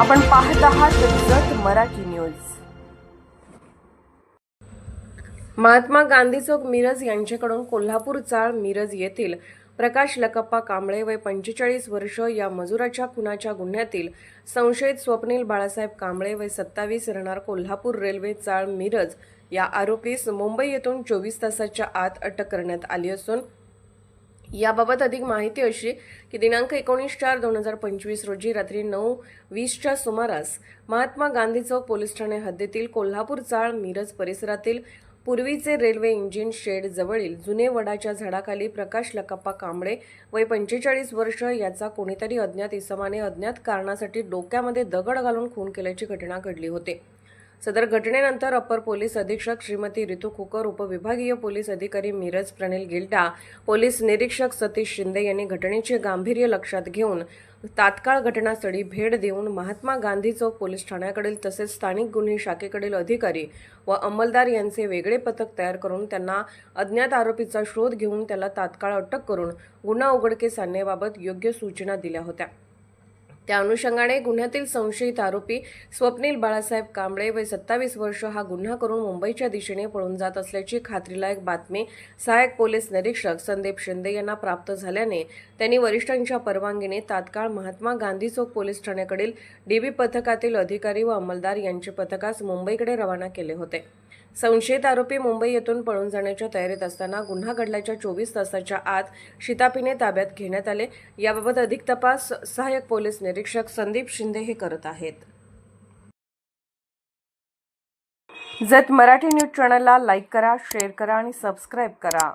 आपण पाहत आहात जत मराठी न्यूज. महात्मा गांधी चौक मिरज यांच्याकडून कोल्हापूर चाळ मिरज येथील प्रकाश लकप्पा कांबळे वय पंचेचाळीस वर्ष या मजुराच्या खुनाच्या गुन्ह्यातील संशयित स्वप्नील बाळासाहेब कांबळे वय सत्तावीस राहणार कोल्हापूर रेल्वे चाळ मिरज या आरोपीस मुंबई येथून चोवीस तासाच्या आत अटक करण्यात आली असून याबाबत अधिक माहिती अशी की दिनांक एकोणीस चार दोन हजार पंचवीस रोजी रात्री नऊ वीसच्या सुमारास महात्मा गांधी चौक पोलीस ठाणे हद्दीतील कोल्हापूर चाळ मिरज परिसरातील पूर्वीचे रेल्वे इंजिन शेड जवळील जुने वडाच्या झाडाखाली प्रकाश लकाप्पा कांबळे वय पंचेचाळीस वर्ष याचा कोणीतरी अज्ञात इसमाने अज्ञात कारणासाठी डोक्यामध्ये दगड घालून खून केल्याची घटना घडली होती. सदर घटनेनंतर अपर पोलीस अधीक्षक श्रीमती रितू कुकर उपविभागीय पोलीस अधिकारी मिरज प्रणिल गिल्डा पोलीस निरीक्षक सतीश शिंदे यांनी घटनेचे गांभीर्य लक्षात घेऊन तात्काळ घटनास्थळी भेट देऊन महात्मा गांधी चौक पोलीस ठाण्याकडील तसेच स्थानिक गुन्हे शाखेकडील अधिकारी व अंमलदार यांचे वेगळे पथक तयार करून त्यांना अज्ञात आरोपीचा शोध घेऊन त्याला तात्काळ अटक करून गुन्हा उघडकीस आणण्याबाबत योग्य सूचना दिल्या होत्या. त्या अनुषंगाने गुन्ह्यातील संशयित आरोपी स्वप्नील बाळासाहेब कांबळे वय सत्तावीस वर्ष हा गुन्हा करून मुंबईच्या दिशेने पळून जात असल्याची खात्रीलायक बातमी सहाय्यक पोलीस निरीक्षक संदीप शिंदे यांना प्राप्त झाल्याने त्यांनी वरिष्ठांच्या परवानगीने तात्काळ महात्मा गांधी चौक पोलीस ठाण्याकडील डीबी पथकातील अधिकारी व अंमलदार यांचे पथकास मुंबईकडे रवाना केले होते. संशयित आरोपी मुंबई येथून पळून जाण्याच्या तयारीत असताना गुन्हा घडल्याच्या चोवीस तासाच्या आत शितापीने ताब्यात घेण्यात आले. याबाबत अधिक तपास सहाय्यक पोलीस निरीक्षक संदीप शिंदे हे करत आहेत. जत मराठी न्यूज चॅनलला लाईक करा शेअर करा आणि सबस्क्राईब करा.